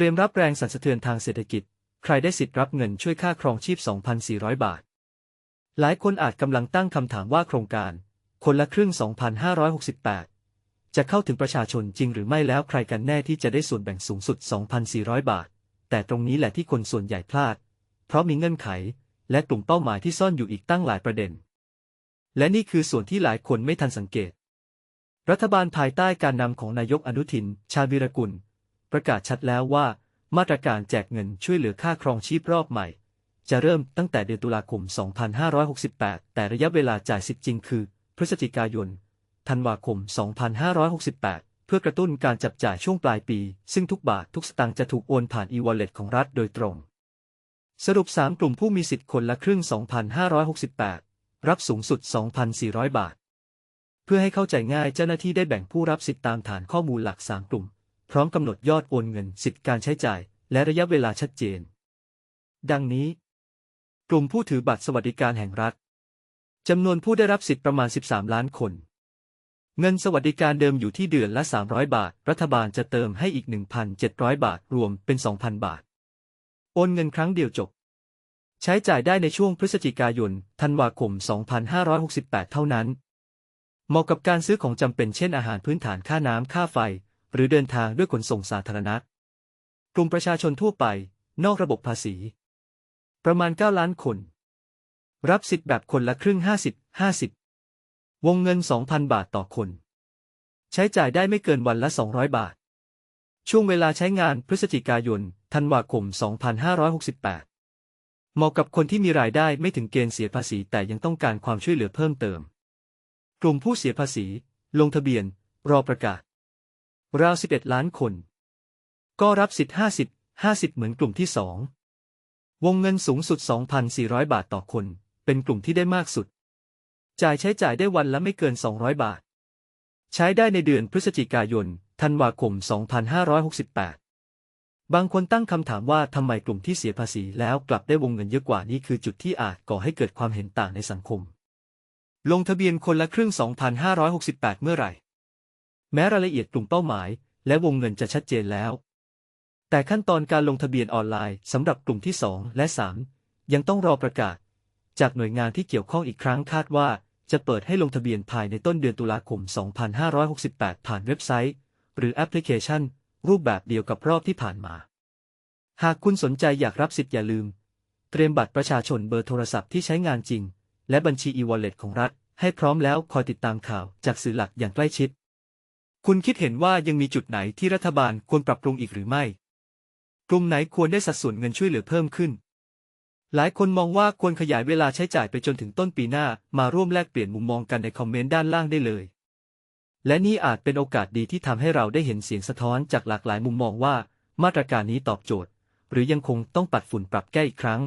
เตรียมรับแรงสั่นสะเทือนทางเศรษฐกิจ ใครได้สิทธิ์รับเงินช่วยค่าครองชีพ 2,400 บาท หลายคนอาจกำลังตั้งคำถามว่าโครงการ คนละครึ่ง 2,568 จะเข้าถึงประชาชนจริงหรือไม่แล้วใครกันแน่ที่จะได้ส่วนแบ่งสูงสุด 2,400 บาท แต่ตรงนี้แหละที่คนส่วนใหญ่พลาด เพราะมีเงื่อนไข และกลุ่มเป้าหมายที่ซ่อนอยู่อีกตั้งหลายประเด็น และนี่คือส่วนที่หลายคนไม่ทันสังเกต รัฐบาลภายใต้การนำของนายกอนุทิน ชาญวิรกุล ประกาศชัดแล้วว่า มาตรการแจกเงินช่วยเหลือค่าครองชีพรอบใหม่ จะเริ่มตั้งแต่เดือนตุลาคม 2568 แต่ระยะเวลาจ่ายสิทธิ์จริงคือ พฤศจิกายน ธันวาคม 2568 เพื่อกระตุ้นการจับจ่ายช่วงปลายปี ซึ่งทุกบาททุกสตางค์จะถูกโอนผ่าน e-wallet ของรัฐโดยตรง สรุป 3 กลุ่มผู้มีสิทธิ์คนละครึ่ง 2,568 รับสูงสุด 2,400 บาท เพื่อให้เข้าใจง่ายเจ้าหน้าที่ได้แบ่งผู้รับสิทธิ์ตามฐานข้อมูลหลัก 3 กลุ่ม พร้อมกำหนดยอดโอนเงินสิทธิการใช้จ่าย และระยะเวลาชัดเจน ดังนี้ กลุ่มผู้ถือบัตรสวัสดิการแห่งรัฐจำนวนผู้ได้รับสิทธิประมาณ 13 ล้านคน เงินสวัสดิการเดิมอยู่ที่เดือนละ 300 บาท รัฐบาลจะเติมให้อีก 1,700 บาท รวมเป็น 2,000 บาท โอนเงินครั้งเดียวจบ ใช้จ่ายได้ในช่วงพฤศจิกายน ธันวาคม 2568 เท่านั้น เหมาะกับการซื้อของจำเป็นเช่นอาหารพื้นฐานค่าน้ำค่าไฟ หรือเดินทางด้วยขนส่งสาธารณะ กลุ่มประชาชนทั่วไป นอกระบบภาษี ประมาณ 9 ล้านคน รับสิทธิ์แบบคนละครึ่ง 50 50 วงเงิน 2,000 บาทต่อคน ใช้จ่ายได้ไม่เกินวันละ 200 บาท ช่วงเวลาใช้งานพฤศจิกายน ธันวาคม 2568 เหมาะกับคนที่มีรายได้ไม่ถึงเกณฑ์เสียภาษีแต่ยังต้องการความช่วยเหลือเพิ่มเติม กลุ่มผู้เสียภาษี ลงทะเบียน รอประกาศ ราว 11 ล้านคน ก็รับสิทธิ์ 50 50 เหมือนกลุ่มที่ 2 วงเงินสูงสุด 2,400 บาทต่อคน เป็นกลุ่มที่ได้มากสุด จ่ายใช้จ่ายได้วันละไม่เกิน 200 บาท ใช้ได้ในเดือนพฤศจิกายน ธันวาคม 2568 บางคนตั้งคำถามว่าทำไมกลุ่มที่เสียภาษีแล้วกลับได้วงเงินเยอะกว่านี้คือจุดที่อาจก่อให้เกิดความเห็นต่างในสังคม ลงทะเบียนคนละครึ่ง 2,568 เมื่อไหร่ แม้รายละเอียดกลุ่มเป้าหมาย และวงเงินจะชัดเจนแล้ว แต่ขั้นตอนการลงทะเบียนออนไลน์สำหรับกลุ่มที่ 2 และ 3 ยังต้องรอประกาศ จากหน่วยงานที่เกี่ยวข้องอีกครั้งคาดว่า จะเปิดให้ลงทะเบียนภายในต้นเดือนตุลาคม 2568 ผ่านเว็บไซต์ หรือแอปพลิเคชัน รูปแบบเดียวกับรอบที่ผ่านมา หากคุณสนใจอยากรับสิทธิ์อย่าลืม เตรียมบัตรประชาชนเบอร์โทรศัพท์ที่ใช้งานจริง และบัญชี e-wallet ของรัฐให้พร้อมแล้วคอยติดตามข่าวจากสื่อหลักอย่างใกล้ชิด คุณคิดเห็นว่ายังมีจุดไหนที่รัฐบาลควรปรับปรุงอีกหรือไม่ กลุ่มไหนควรได้สัดส่วนเงินช่วยเหลือเพิ่มขึ้น หลายคนมองว่าควรขยายเวลาใช้จ่ายไปจนถึงต้นปีหน้า มาร่วมแลกเปลี่ยนมุมมองกันในคอมเมนต์ด้านล่างได้เลย และนี่อาจเป็นโอกาสดีที่ทำให้เราได้เห็นเสียงสะท้อนจากหลากหลายมุมมองว่า มาตรการนี้ตอบโจทย์ หรือยังคงต้องปัดฝุ่นปรับแก้อีกครั้ง